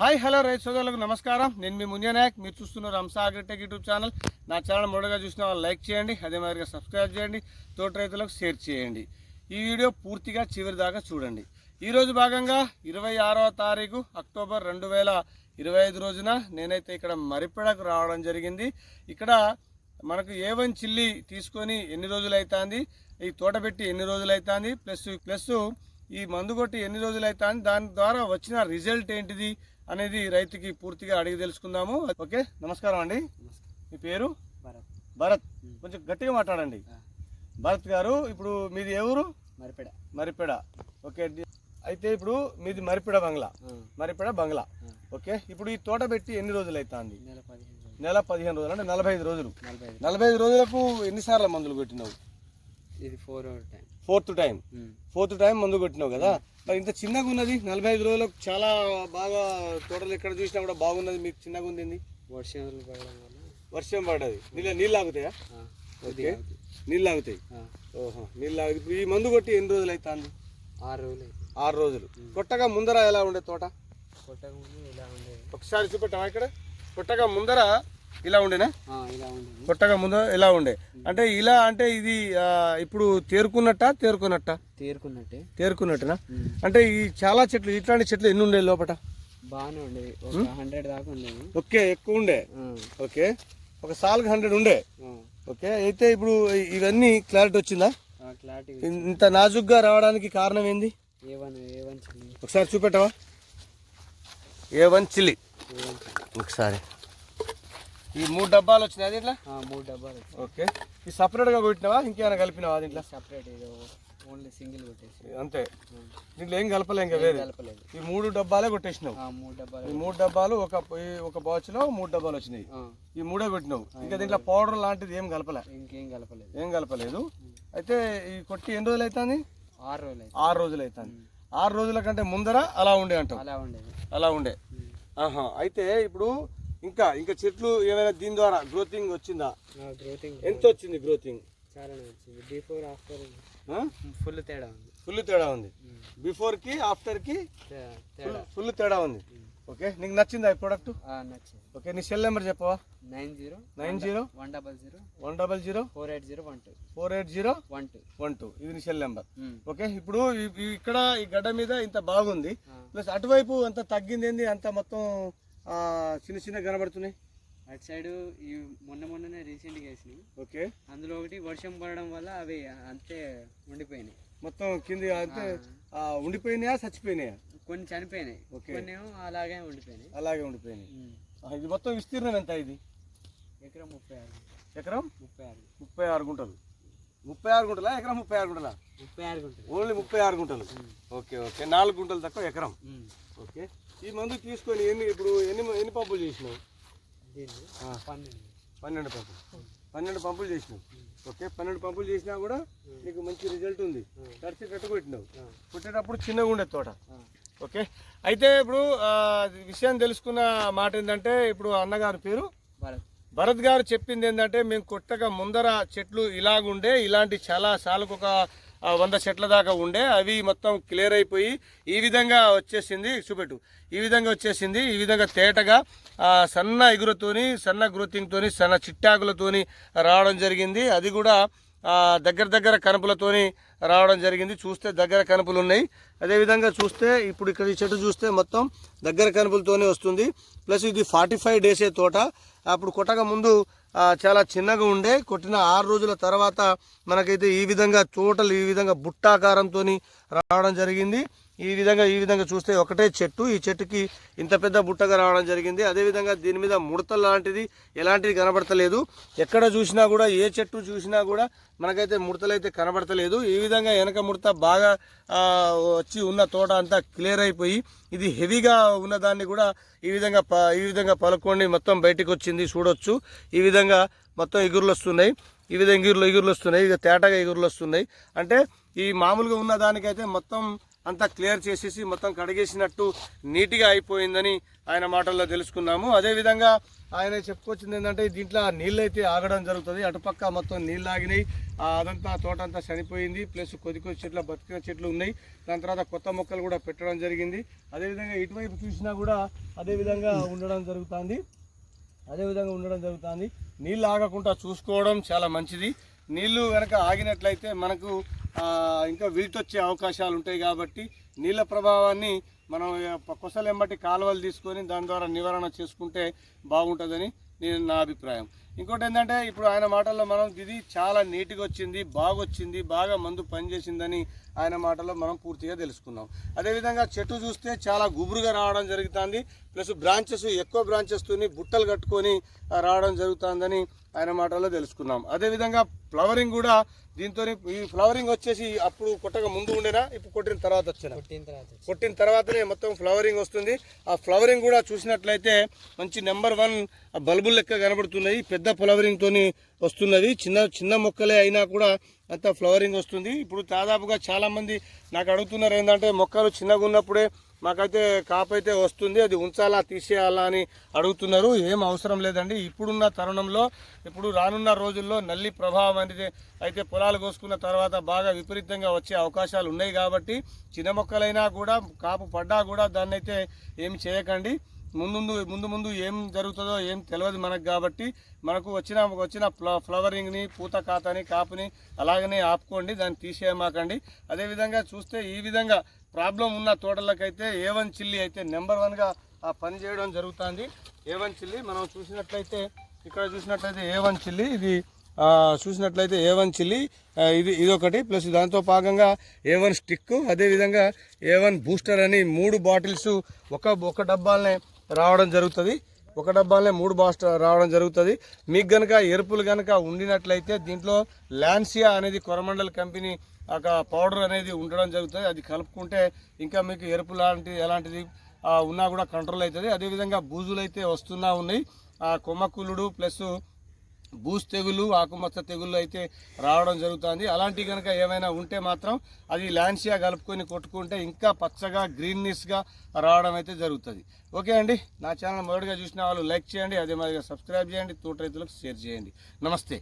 Hi hello రైతు సోదరులకు నమస్కారం. నేను మీ ముంజనాయక్ మీరు చూస్తున్నారు రంసా అగ్రిటెక్ యూట్యూబ్ ఛానల్. నా ఛానల్ మొదటగా చూసిన వాళ్ళు లైక్ చేయండి అదే మాదిరిగా సబ్స్క్రైబ్ చేయండి తోటి రైతులకు షేర్ చేయండి. ఈ వీడియో పూర్తిగా చివరి దాకా చూడండి. ఈరోజు భాగంగా ఇరవై ఆరవ తారీఖు అక్టోబర్ రెండు వేల ఇరవై ఐదు రోజున నేనైతే ఇక్కడ మరిపెడకు రావడం జరిగింది. ఇక్కడ మనకు ఏ వన్ చిల్లి తీసుకొని ఎన్ని రోజులు అవుతుంది ఈ తోట పెట్టి ఎన్ని రోజులు అవుతుంది ప్లస్ ప్లస్ ఈ మందు కొట్టి ఎన్ని రోజులు అవుతుంది దాని ద్వారా వచ్చిన రిజల్ట్ ఏంటిది అనేది రైతుకి పూర్తిగా అడిగి తెలుసుకుందాము. ఓకే నమస్కారం అండి. మీ పేరు? భరత్. భరత్. కొంచెం గట్టిగా మాట్లాడండి. భరత్ గారు ఇప్పుడు మీది ఎవరు మరిపెడ. మరిపెడ. ఓకే అయితే ఇప్పుడు మీది మరిపెడ బంగ్లా. మరిపెడ బంగ్లా. ఓకే ఇప్పుడు ఈ తోట పెట్టి ఎన్ని రోజులు అవుతుంది నెల పదిహేను రోజులు. నెల పదిహేను రోజులు అంటే నలభై ఐదు రోజులు. నలభై ఐదు. నలభై ఐదు రోజులకు ఎన్నిసార్లు మందులు కొట్టినావు? ఇది ఫోర్త్ టైం ఫోర్త్ టైం మందు కొట్టినావు కదా? మరి ఇంత చిన్నగా ఉన్నది? నలభై ఐదు రోజులకు చాలా బాగా తోటలు ఎక్కడ చూసినా కూడా బాగున్నది మీకు చిన్నగా ఉంది పడడం వల్ల. వర్షం పడ్డది. నీళ్ళ నీళ్ళు ఆగుతాయా? ఓకే. నీళ్ళు ఆగుతాయి? ఓహో నీళ్ళు ఆగు ఈ మందు కొట్టి ఎన్ని రోజులు అవుతుంది ఆరు రోజులు. ఆరు రోజులు. కొట్టగా ముందర ఎలా ఉండే తోట? కొట్టక ముందు ఇలా ఉండేది ఒకసారి చూపెట్టావా ఇక్కడ? కొట్టగా ముందర ఇలా ఉండేనా? కొట్టగా ముందర ఇలా ఉండే. అంటే ఇలా అంటే ఇది ఇప్పుడు తేరుకున్నట్టా తేరుకున్నట్టా? తేరుకున్నట్టే. తేరుకున్నట్టునా. అంటే ఈ చాలా చెట్లు ఇట్లాంటి చెట్లు ఎన్ని ఉండే లోపల బాగానే ఒక హండ్రెడ్ దాకా ఓకే ఎక్కువ ఉండే. ఓకే. ఒక సాల్కి హండ్రెడ్ ఉండే. ఓకే అయితే ఇప్పుడు ఇవన్నీ క్లారిటీ వచ్చిందా? క్లారిటీ ఇంత నాజుగ్గా రావడానికి కారణం ఏంది? ఒకసారి చూపెట్టవా? ఏ వన్ చిల్లి ఒకసారి. ఈ మూడు డబ్బాలు వచ్చినాయి దీంట్లో? మూడు డబ్బాలు ఓకే. ఈ సపరేట్గా కొట్టినావా? ఇంకేమైనా కలిపినావా దీంట్లో? సపరేట్ ఓన్లీ సింగిల్ కొట్టేసి. అంతే. దీంట్లో ఏం కలపలే ఇంకా వేరే? కలపలేదు. ఈ మూడు డబ్బాలే కొట్టేసినావు. మూడు డబ్బాలు ఈ మూడు డబ్బాలు ఒక ఒక బాచ్లో మూడు డబ్బాలు వచ్చినాయి. ఈ మూడే కొట్టినావు. ఇంకా దీంట్లో పౌడర్ లాంటిది ఏం కలపలే? ఇంకేం కలపలేదు. ఏం కలపలేదు. అయితే ఈ కొట్టి ఎన్ని రోజులు అవుతుంది ఆరు రోజులు ఆరు రోజులు అవుతుంది ఆరు రోజుల కంటే ముందర అలా ఉండే అంటావు? అలా ఉండేది. అలా ఉండే. ఆహా. అయితే ఇప్పుడు ఇంకా ఇంకా చెట్లు ఏమైనా దీని ద్వారా గ్రోతింగ్ వచ్చిందా? గ్రోతింగ్ ఎంత వచ్చింది గ్రోతింగ్ వచ్చింది. బిఫోర్ ఆఫ్టర్ ఫుల్ తేడా ఉంది. ఫుల్ తేడా ఉంది. బిఫోర్కి ఆఫ్టర్కి తే- తేడా. ఫుల్ తేడా ఉంది. ఓకే నీకు నచ్చిందా ఈ ప్రోడక్ట్ నచ్చింది. ఓకే నీ సెల్ నెంబర్ చెప్పవా? Nine zero nine zero one double zero one double zero four eight zero one two four eight zero one two one two ఇది నీ సెల్ నెంబర్ ఓకే ఇప్పుడు ఇక్కడ ఈ గడ్డ మీద ఇంత బాగుంది. ప్లస్ అటువైపు అంత తగ్గింది ఏంది? అంత మొత్తం చిన్న చిన్న కనబడుతున్నాయి. అటు సైడ్ ఈ మొన్న మొన్ననే రీసెంట్గా వేసినాయి ఓకే. అందులో ఒకటి వర్షం పడడం వల్ల అవి అంతే ఉండిపోయినాయి. మొత్తం కింది ఆ, ఉండిపోయినాయా చచ్చిపోయినాయా? కొన్ని చనిపోయినాయి. ఓకే. కొన్ని ఏమో అలాగే ఉండిపోయినాయి. అలాగే ఉండిపోయినాయి. ఇది మొత్తం విస్తీర్ణం ఎంత ఇది? ఎకరం ముప్పై ఆరు. ఎకరం? ముప్పై ఆరు. ముప్పై ఆరు గుంటలు. ముప్పై ఆరు గుంటలా ఎకరం ముప్పై ఆరు గుంటలా? ముప్పై ఆరు ఉంటుంది ఓన్లీ ముప్పై ఆరు గుంటలు. Okay okay. నాలుగు గుంటలు తక్కువ ఎకరం. ఓకే. ఈ మందు తీసుకొని ఎన్ని ఇప్పుడు ఎన్ని ఎన్ని పంపులు చేసినావు. పన్నెండు. పన్నెండు పంపులు. పన్నెండు పంపులు చేసినావు. ఓకే పన్నెండు పంపులు చేసినా కూడా నీకు మంచి రిజల్ట్ ఉంది. ఖర్చు కట్టు కొట్టినావు. కొట్టేటప్పుడు చిన్నగా ఉండే తోట. ఓకే అయితే ఇప్పుడు విషయం తెలుసుకున్న మాట ఏంటంటే ఇప్పుడు అన్నగారి పేరు భరత్. గారు చెప్పింది ఏంటంటే మేము కొట్టక ముందర చెట్లు ఇలాగుండే ఇలాంటి చాలా సార్లకు ఒక వంద చెట్ల దాకా ఉండే అవి మొత్తం క్లియర్ అయిపోయి ఈ విధంగా వచ్చేసింది. చూపెట్టు. ఈ విధంగా వచ్చేసింది. ఈ విధంగా తేటగా సన్న ఎగురుతోని సన్న గ్రోతింగ్తోని సన్న చిట్టాకులతోని రావడం జరిగింది. అది కూడా దగ్గర దగ్గర కనుపులతోని రావడం జరిగింది. చూస్తే దగ్గర కనుపులు ఉన్నాయి. అదేవిధంగా చూస్తే ఇప్పుడు ఇక్కడ ఈ చెట్టు చూస్తే మొత్తం దగ్గర కనుపులతోనే వస్తుంది. ప్లస్ ఇది ఫార్టీ ఫైవ్ డేసే తోట. అప్పుడు కొట్టక ముందు చాలా చిన్నగా ఉండే. కొట్టిన ఆరు రోజుల తర్వాత మనకైతే ఈ విధంగా తోటలు ఈ విధంగా బుట్టాకారంతో రావడం జరిగింది. ఈ విధంగా ఈ విధంగా చూస్తే ఒకటే చెట్టు. ఈ చెట్టుకి ఇంత పెద్ద బుట్టగా రావడం జరిగింది. అదేవిధంగా దీని మీద ముడత లాంటిది ఎలాంటిది కనబడతలేదు. ఎక్కడ చూసినా కూడా ఏ చెట్టు చూసినా కూడా మనకైతే ముడతలైతే కనబడతలేదు. ఈ విధంగా వెనక ముడత బాగా వచ్చి ఉన్న తోట అంతా క్లియర్ అయిపోయి ఇది హెవీగా ఉన్న దాన్ని కూడా ఈ విధంగా ప ఈ విధంగా పలుకొని మొత్తం బయటికి వచ్చింది చూడొచ్చు. ఈ విధంగా మొత్తం ఎగురులు వస్తున్నాయి. ఈ విధంగా ఎగురులు ఎగురులు వస్తున్నాయి. ఇక తేటగా ఎగురులు వస్తున్నాయి. అంటే ఈ మామూలుగా ఉన్న దానికైతే మొత్తం అంతా క్లియర్ చేసేసి మొత్తం కడిగేసినట్టు నీట్గా అయిపోయిందని ఆయన మాటల్లో తెలుసుకున్నాము. అదేవిధంగా ఆయన చెప్పుకొచ్చింది ఏంటంటే దీంట్లో నీళ్ళు అయితే ఆగడం జరుగుతుంది. అటుపక్క మొత్తం నీళ్ళు ఆగినాయి. ఆ అదంతా తోట అంతా చనిపోయింది. ప్లస్ కొద్ది కొద్ది చెట్లు బతికిన చెట్లు ఉన్నాయి. దాని తర్వాత కొత్త మొక్కలు కూడా పెట్టడం జరిగింది. అదేవిధంగా ఇటువైపు చూసినా కూడా అదేవిధంగా ఉండడం జరుగుతుంది. అదేవిధంగా ఉండడం జరుగుతుంది. నీళ్ళు ఆగకుండా చూసుకోవడం చాలా మంచిది. నీళ్ళు కనుక ఆగినట్లయితే మనకు ఇంకా విల్టొచ్చే అవకాశాలు ఉంటాయి కాబట్టి నీళ్ళ ప్రభావాన్ని మనం కొసలెంబటి కాలువలు తీసుకొని దాని ద్వారా నివారణ చేసుకుంటే బాగుంటుందని నేను నా అభిప్రాయం. ఇంకోటి ఏంటంటే ఇప్పుడు ఆయన మాటల్లో మనం ఇది చాలా నీట్గా వచ్చింది బాగొచ్చింది బాగా మందు పనిచేసిందని ఆయన మాటల్లో మనం పూర్తిగా తెలుసుకున్నాం. అదేవిధంగా చెట్టు చూస్తే చాలా గుబురుగా రావడం జరుగుతుంది ప్లస్ బ్రాంచెస్ ఎక్కువ బ్రాంచెస్తోని బుట్టలు కట్టుకొని రావడం జరుగుతుందని ఆయన మాటల్లో తెలుసుకున్నాం అదేవిధంగా ఫ్లవరింగ్ కూడా దీంతో ఈ ఫ్లవరింగ్ వచ్చేసి అప్పుడు కొట్టక ముందు ఉండేనా? ఇప్పుడు కొట్టిన తర్వాత వచ్చిన? కొట్టిన తర్వాతనే మొత్తం ఫ్లవరింగ్ వస్తుంది. ఆ ఫ్లవరింగ్ కూడా చూసినట్లయితే మంచి నెంబర్ వన్ బల్బులు లెక్క కనబడుతున్నాయి. పెద్ద ఫ్లవరింగ్ తోని వస్తున్నది. చిన్న చిన్న మొక్కలే అయినా కూడా అంత ఫ్లవరింగ్ వస్తుంది. ఇప్పుడు దాదాపుగా చాలా మంది నాకు అడుగుతున్నారు ఏంటంటే మొక్కలు చిన్నగా ఉన్నప్పుడే మాకైతే కాపు అయితే వస్తుంది అది ఉంచాలా తీసేయాలా అని అడుగుతున్నారు. ఏం అవసరం లేదండి. ఇప్పుడున్న తరుణంలో ఇప్పుడు రానున్న రోజుల్లో నల్లి ప్రభావం అనేది అయితే పొలాలు కోసుకున్న తర్వాత బాగా విపరీతంగా వచ్చే అవకాశాలు ఉన్నాయి కాబట్టి చిన్న మొక్కలైనా కూడా కాపు పడ్డా కూడా దాన్ని అయితే ఏమి చేయకండి. ముందు ముందు ముందు ఏం జరుగుతుందో ఏం తెలియదు మనకు కాబట్టి మనకు వచ్చిన వచ్చిన ఫ్ల ఫ్లవరింగ్ని పూత కాతని కాపుని అలాగనే ఆపుకోండి దాన్ని తీసేయమాకండి. అదేవిధంగా చూస్తే ఈ విధంగా ప్రాబ్లం ఉన్న తోటలకైతే ఏ వన్ చిల్లీ అయితే నెంబర్ వన్గా ఆ పని చేయడం జరుగుతుంది. ఏ వన్ చిల్లీ మనం చూసినట్లయితే ఇక్కడ చూసినట్లయితే ఏ వన్ చిల్లీ ఇది చూసినట్లయితే ఏ వన్ చిల్లీ ఇది ఇదొకటి ప్లస్ దాంతో భాగంగా ఏ వన్ స్టిక్ అదేవిధంగా ఏ వన్ బూస్టర్ అని మూడు బాటిల్స్ ఒక ఒక డబ్బాలనే రావడం జరుగుతుంది. ఒక డబ్బాలనే మూడు బాస్టర్ రావడం జరుగుతుంది. మీకు గనక ఎరుపులు గనక ఉండినట్లయితే దీంట్లో ల్యాన్సియా అనేది కొరమండల్ కంపెనీ ఒక పౌడర్ అనేది ఉండడం జరుగుతుంది. అది కలుపుకుంటే ఇంకా మీకు ఎరుపు లాంటి ఎలాంటిది ఉన్నా కూడా కంట్రోల్ అవుతుంది. అదేవిధంగా బూజులు అయితే వస్తున్నా ఉన్నాయి. ఆ కొమ్మకులుడు ప్లస్ బూస్ తెగులు ఆకుమచ్చ తెగుళ్ళు అయితే రావడం జరుగుతుంది. అలాంటి కనుక ఏమైనా ఉంటే మాత్రం అది లాన్సియా కలుపుకొని కొట్టుకుంటే ఇంకా పచ్చగా గ్రీన్నెస్గా రావడం అయితే జరుగుతుంది. ఓకే అండి నా ఛానల్ మొదటిగా చూసిన వాళ్ళు లైక్ చేయండి అదే మాదిరిగా సబ్స్క్రైబ్ చేయండి తోట రైతులకు షేర్ చేయండి. నమస్తే.